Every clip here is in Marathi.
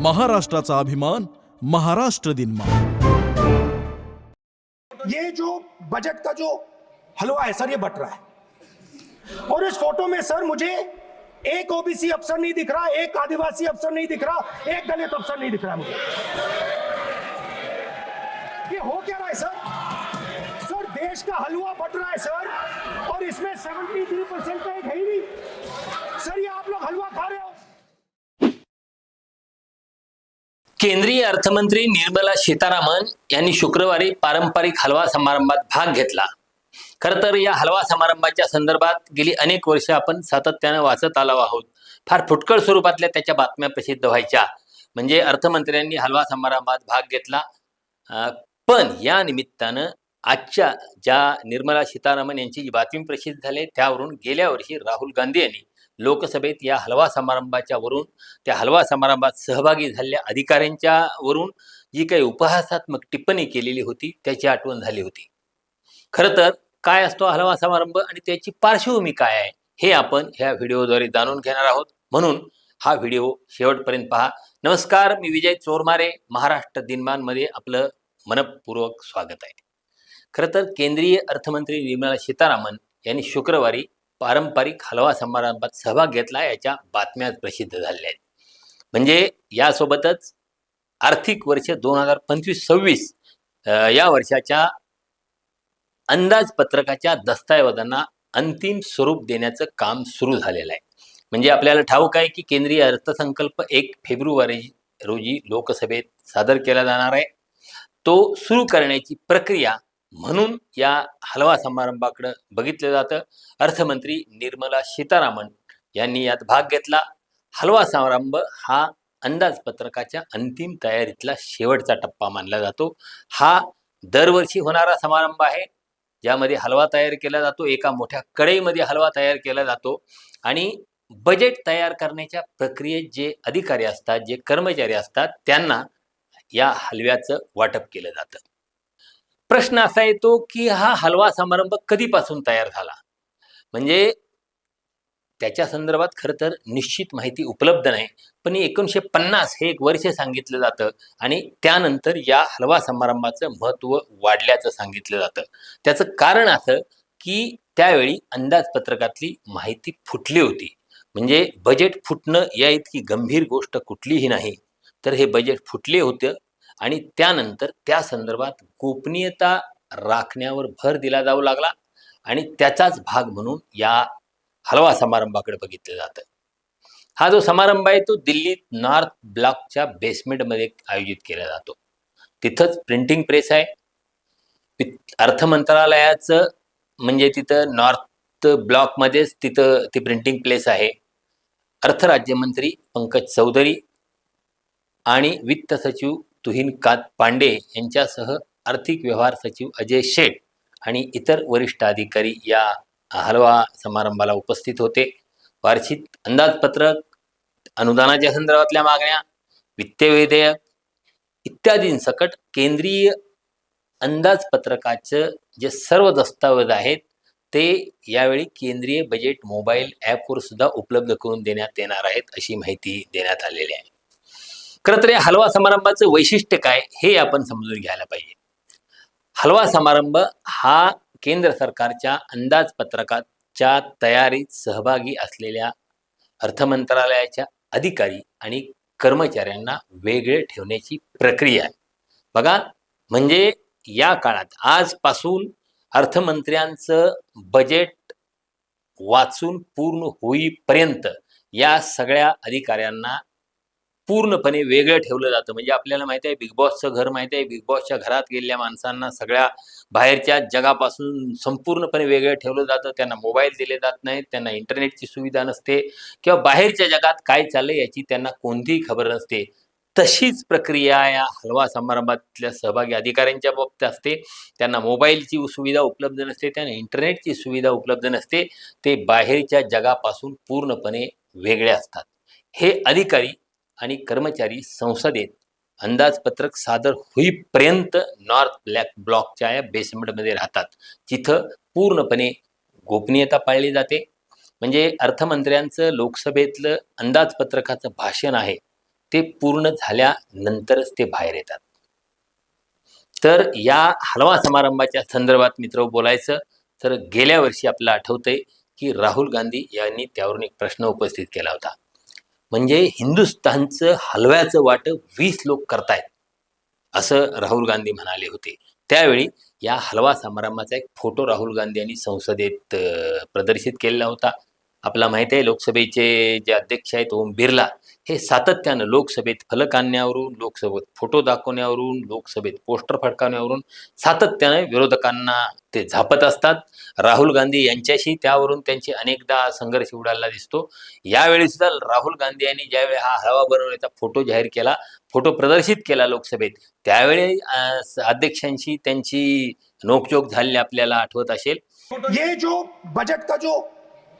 महाराष्ट्राचा अभिमान, महाराष्ट्र दिन मा ये जो बजट का जो हलवा है, सर, ये बट रहा है। और इस फ़ोटो में, सर, मुझे एक ओबीसी अफसर नहीं दिख रहा, एक आदिवासी अफसर नहीं दिख रहा, एक दलित अफसर नहीं दिख रहा मुझे। ये हो क्या रहा है, सर? सर, देश का हलवा बट रहा है, सर, और इसमें 73 परसेंट का एक है ही नहीं। सर, ये आप लोग हलवा खा रहे हो। केंद्रीय अर्थमंत्री निर्मला सीतारामन यांनी शुक्रवारी पारंपरिक हलवा समारंभात भाग घेतला. खरं तर या हलवा समारंभाच्या संदर्भात गेली अनेक वर्ष आपण सातत्यानं वाचत आलो आहोत. फार फुटकळ स्वरूपातल्या त्याच्या बातम्या प्रसिद्ध व्हायच्या. म्हणजे अर्थमंत्र्यांनी हलवा समारंभात भाग घेतला. पण या निमित्तानं आजच्या ज्या निर्मला सीतारामन यांची जी बातमी प्रसिद्ध झाली त्यावरून गेल्या वर्षी राहुल गांधी यांनी लोकसभेत या हलवा समारंभाच्या वरून त्या हलवा समारंभात सहभागी झालेल्या अधिकाऱ्यांच्या वरून जी काही उपहासात्मक टिप्पणी केलेली होती त्याची आठवण झाली होती. खरं तर काय असतो हलवा समारंभ आणि त्याची पार्श्वभूमी काय आहे हे आपण ह्या व्हिडिओद्वारे जाणून घेणार आहोत. म्हणून हा व्हिडिओ शेवटपर्यंत पहा. नमस्कार मी विजय चोरमारे महाराष्ट्र दिनमानमध्ये आपलं मनपूर्वक स्वागत आहे. खरं तर केंद्रीय अर्थमंत्री निर्मला सीतारामन यांनी शुक्रवारी पारंपरिक हलवा समारंभात सहभाग घेतला याच्या बातम्या प्रसिद्ध झालेल्या आहेत. म्हणजे यासोबतच आर्थिक वर्ष दोन हजार पंचवीस सव्वीस या वर्षाच्या अंदाजपत्रकाच्या दस्तऐवजांना अंतिम स्वरूप देण्याचं काम सुरू झालेलं आहे. म्हणजे आपल्याला ठाऊक आहे की केंद्रीय अर्थसंकल्प एक फेब्रुवारी रोजी लोकसभेत सादर केला जाणार आहे. तो सुरू करण्याची प्रक्रिया म्हणून या हलवा समारंभाकडं बघितलं जातं. अर्थमंत्री निर्मला सीतारामन यांनी यात भाग घेतला. हलवा समारंभ हा अंदाजपत्रकाच्या अंतिम तयारीतला शेवटचा टप्पा मानला जातो. हा दरवर्षी होणारा समारंभ आहे. ज्यामध्ये हलवा तयार केला जातो. एका मोठ्या कढईमध्ये हलवा तयार केला जातो. आणि बजेट तयार करण्याच्या प्रक्रियेत जे अधिकारी असतात जे कर्मचारी असतात त्यांना या हलव्याचं वाटप केलं जातं. प्रश्न असा येतो की हा हलवा समारंभ कधीपासून तयार झाला? म्हणजे त्याच्या संदर्भात खरं तर निश्चित माहिती उपलब्ध नाही पण एकोणीसशे पन्नास हे एक वर्ष सांगितलं जातं आणि त्यानंतर या हलवा समारंभाचं महत्त्व वाढल्याचं सांगितलं जातं. त्याचं कारण असं की त्यावेळी अंदाजपत्रकातली माहिती फुटली होती. म्हणजे बजेट फुटणं या इतकी गंभीर गोष्ट कुठलीही नाही. तर हे बजेट फुटले होतं आणि त्यानंतर त्या संदर्भात गोपनीयता राखण्यावर भर दिला जाऊ लागला आणि त्याचाच भाग म्हणून या हलवा समारंभाकडे बघितलं जातं. हा जो समारंभ आहे तो दिल्लीत नॉर्थ ब्लॉकच्या बेसमेंटमध्ये आयोजित केला जातो. तिथंच प्रिंटिंग प्रेस आहे. अर्थ मंत्रालयाचं म्हणजे तिथं नॉर्थ ब्लॉकमध्येच तिथं ती प्रिंटिंग प्लेस आहे. अर्थ राज्यमंत्री पंकज चौधरी आणि वित्त सचिव तुहिन कात पांडे यांच्यासह आर्थिक व्यवहार सचिव अजय शेठ आणि इतर वरिष्ठ अधिकारी या हलवा समारंभाला उपस्थित होते. वार्षिक अंदाजपत्रक अनुदानाच्या संदर्भातल्या मागण्या वित्तीय विधेयक इत्यादींसकट केंद्रीय अंदाजपत्रकाचं जे सर्व दस्तावेज आहेत ते यावेळी केंद्रीय बजेट मोबाईल ॲपवर सुद्धा उपलब्ध करून देण्यात येणार आहेत अशी माहिती देण्यात आलेली आहे. खरं तर या हलवा समारंभाचं वैशिष्ट्य काय हे आपण समजून घ्यायला पाहिजे. हलवा समारंभ हा केंद्र सरकारच्या अंदाजपत्रकाच्या तयारीत सहभागी असलेल्या अर्थ मंत्रालयाच्या अधिकारी आणि कर्मचाऱ्यांना वेगळे ठेवण्याची प्रक्रिया आहे. बघा म्हणजे या काळात आजपासून अर्थमंत्र्यांचं बजेट वाचून पूर्ण होईपर्यंत या सगळ्या अधिकाऱ्यांना पूर्णपणे वेगळं ठेवलं जातं. म्हणजे आपल्याला माहिती आहे बिग बॉसचं घर माहिती आहे बिग बॉसच्या घरात गेलेल्या माणसांना सगळ्या बाहेरच्या जगापासून संपूर्णपणे वेगळं ठेवलं जातं. त्यांना मोबाईल दिले जात नाहीत त्यांना इंटरनेटची सुविधा नसते किंवा बाहेरच्या जगात काय चाललं याची त्यांना कोणतीही खबर नसते. तशीच प्रक्रिया या हलवा समारंभातल्या सहभागी अधिकाऱ्यांच्या बाबतीत असते. त्यांना मोबाईलची सुविधा उपलब्ध नसते त्यांना इंटरनेटची सुविधा उपलब्ध नसते. ते बाहेरच्या जगापासून पूर्णपणे वेगळे असतात. हे अधिकारी आणि कर्मचारी संसदेत अंदाजपत्रक सादर होईपर्यंत नॉर्थ ब्लॅक ब्लॉकच्या या बेसमेंटमध्ये राहतात. जिथं पूर्णपणे गोपनीयता पाळली जाते. म्हणजे अर्थमंत्र्यांचं लोकसभेतलं अंदाजपत्रकाचं भाषण आहे ते पूर्ण झाल्यानंतरच ते बाहेर येतात. तर या हलवा समारंभाच्या संदर्भात मित्र बोलायचं तर गेल्या वर्षी आपल्याला आठवतंय की राहुल गांधी यांनी त्यावरून एक प्रश्न उपस्थित केला होता. म्हणजे हिंदुस्थानचं हलव्याचं वाटप वीस लोक करतायत असं राहुल गांधी म्हणाले होते. त्यावेळी या हलवा समारंभाचा एक फोटो राहुल गांधी यांनी संसदेत प्रदर्शित केलेला होता. आपला माहिती आहे लोकसभेचे जे अध्यक्ष आहेत ओम बिर्ला हे सातत्यानं लोकसभेत फलक आणण्यावरून लोकसभेत फोटो दाखवण्यावरून लोकसभेत पोस्टर फडकावण्यावरून सातत्यानं विरोधकांना ते झापत असतात. राहुल गांधी यांच्याशी त्यावरून त्यांचे अनेकदा संघर्ष उडाला दिसतो. यावेळी सुद्धा राहुल गांधी यांनी ज्यावेळी हा हवा बनवण्याचा फोटो जाहीर केला फोटो प्रदर्शित केला लोकसभेत त्यावेळी अध्यक्षांशी त्यांची नोकझोक झालेली आपल्याला आठवत असेल. ये जो बजट का जो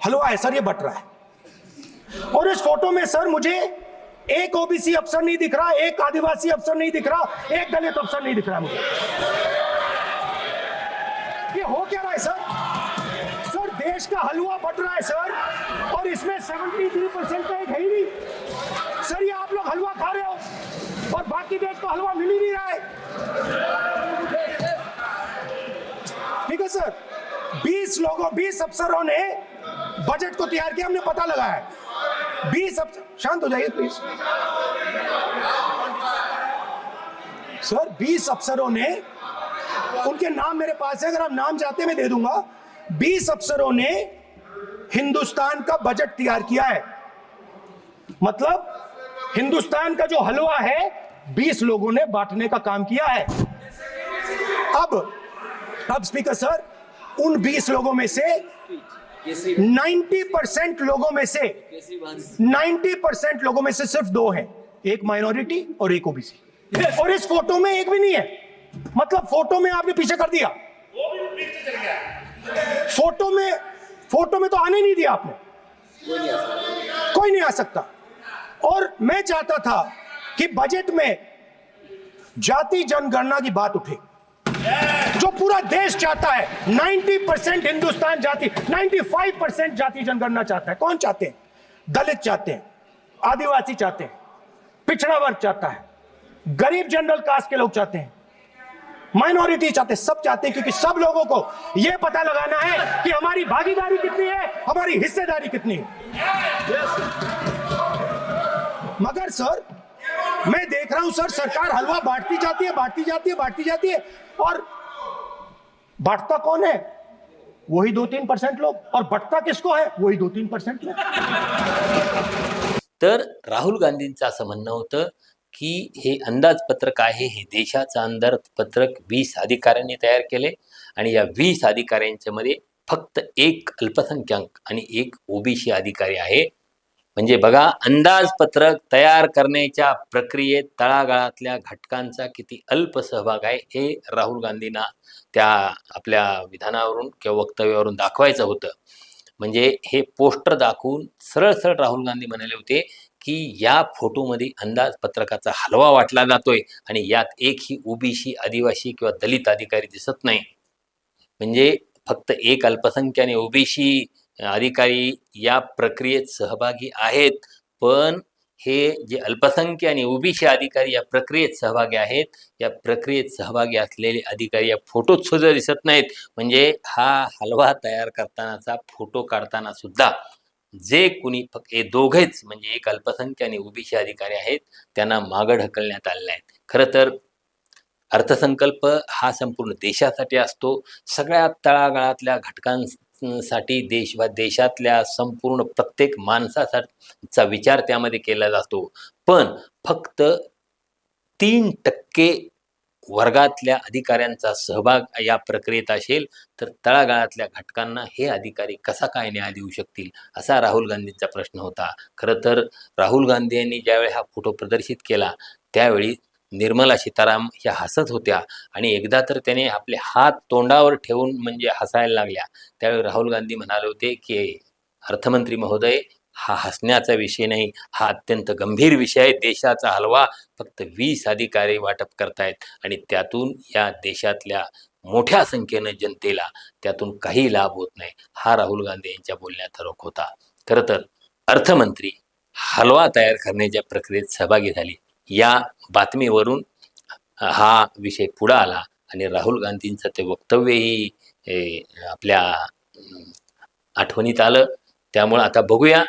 हलवा है सर ये बट रहा है। और इस फोटो में सर मुझे एक ओबीसी अफसर नहीं दिख रहा, एक आदिवासी अफसर नहीं दिख रहा, एक दलित अफसर नहीं दिख रहा मुझे। ये हो क्या रहा है, सर? सर, देश का हलवा बट रहा है, सर, और इसमें 73 परसेंट का एक है ही नहीं। सर, ये आप लोग हलवा खा रहे हो, और बाकी देश को हलवा मिल ही नहीं रहा है। ठीक है, सर 20 लोगों 20 अफसरों ने बजट को तैयार किया, हमने पता लगाया। 20 अफसर शांत हो जाइए प्लीज़ सर 20 अफसरों ने, उनके नाम मेरे पास है, अगर आप नाम चाहते मैं दे दूँगा। 20 अफसरों ने हिंदुस्तान का बजट तैयार किया है। मतलब हिंदुस्तान का जो हलवा है 20 लोगों ने बांटने का काम किया है। अब अब स्पीकर सर उन 20 लोगों में से 90 परसेंट लोगों में से 90 परसेंट लोगों में से सिर्फ़ दो हैं एक माइनॉरिटी और एक ओबीसी। और इस फ़ोटो में एक भी नहीं है। मतलब फ़ोटो में आपने पीछे कर दिया। फ़ोटो में फ़ोटो में तो आने नहीं दिया आपने। कोई नहीं आ सकता। और मैं चाहता था कि बजट में जाति जनगणना की बात उठे। जो पूरा देश चाहता है 90 परसेंट हिंदुस्तान जाति 95 परसेंट जाति जनगणना चाहता है कौन चाहते हैं दलित चाहते हैं, आदिवासी चाहते हैं, पिछड़ा वर्ग चाहता है, गरीब जनरल कास्ट के लोग चाहते हैं माइनॉरिटी चाहते सब चाहते हैं, क्योंकि सब लोगों को यह पता लगाना है कि हमारी भागीदारी कितनी है, हमारी हिस्सेदारी कितनी है yes. मगर सर, मैं देख रहा हूँ, सर, सरकार हलवा बांटती जाती है, बांटती जाती है, बांटती जाती है, और बांटता कौन है? वही दो तीन परसेंट लोग। और बटता किसको है? वही दो तीन परसेंट लोग। तर राहुल गांधींचं असं म्हणणं होतं की हे अंदाजपत्रक आहे हे देशाचं अंदाजपत्रक. वीस अधिकाऱ्यांनी तयार केले आणि या वीस अधिकाऱ्यांच्या मध्ये फक्त एक अल्पसंख्याक आणि एक ओबीसी अधिकारी आहे. म्हणजे बघा अंदाजपत्रक तयार करण्याच्या प्रक्रियेत तळागाळातल्या घटकांचा किती अल्प सहभाग आहे हे राहुल गांधींना त्या आपल्या विधानावरून किंवा वक्तव्यावरून दाखवायचं होतं. म्हणजे हे पोस्टर दाखवून सरळ सरळ राहुल गांधी म्हणाले होते की या फोटोमध्ये अंदाजपत्रकाचा हलवा वाटला जातोय आणि यात एकही ओबीसी आदिवासी किंवा दलित अधिकारी दिसत नाही. म्हणजे फक्त एक अल्पसंख्याने ओबीसी अधिकारी या प्रक्रियेत सहभागी आहेत पण हे जे अल्पसंख्य आणि ओबीसी अधिकारी या प्रक्रियेत सहभागी आहेत या प्रक्रियेत सहभागी असलेले अधिकारी या फोटोत सुद्धा दिसत नाहीत. म्हणजे हा हलवा तयार करतानाचा फोटो काढताना सुद्धा जे कुणी फक्त हे दोघेच म्हणजे एक अल्पसंख्य आणि ओबीसी अधिकारी आहेत त्यांना मागं ढकलण्यात आलेले आहेत. खरं तर अर्थसंकल्प हा संपूर्ण देशासाठी असतो. सगळ्या तळागाळातल्या साठी देश वा देशातल्या संपूर्ण प्रत्येक माणसासाठीचा विचार त्यामध्ये केला जातो. पण फक्त तीन टक्के वर्गातल्या अधिकाऱ्यांचा सहभाग या प्रक्रियेत असेल तर तळागाळातल्या घटकांना हे अधिकारी कसा काय न्याय देऊ शकतील असा राहुल गांधींचा प्रश्न होता. खरं तर राहुल गांधी यांनी ज्यावेळी हा फोटो प्रदर्शित केला त्यावेळी निर्मला सीताराम ह्या हसत होत्या आणि एकदा तर त्याने आपले हात तोंडावर ठेवून म्हणजे हसायला लागल्या. त्यावेळी राहुल गांधी म्हणाले होते की अर्थमंत्री महोदय हा हसण्याचा विषय नाही हा अत्यंत गंभीर विषय आहे. देशाचा हलवा फक्त वीस अधिकारी वाटप करतायत आणि त्यातून या देशातल्या मोठ्या संख्येनं जनतेला त्यातून काही लाभ होत नाही. हा राहुल गांधी यांच्या बोलण्याचा रोख होता. खरं तर अर्थमंत्री हलवा तयार करण्याच्या प्रक्रियेत सहभागी झाली. या बातमीवरून हा विषय पुढं आला आणि राहुल गांधींचं ते वक्तव्यही आपल्या आठवणीत आलं. त्यामुळं आता बघूया.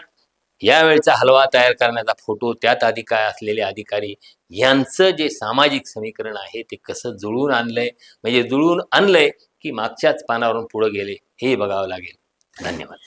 यावेळचा हलवा तयार करण्याचा फोटो त्यात अधिकार असलेले अधिकारी यांचं जे सामाजिक समीकरण आहे ते कसं जुळून आणलंय? म्हणजे जुळून आणलंय की मागच्याच पानावरून पुढे गेले हे बघावं लागेल. धन्यवाद.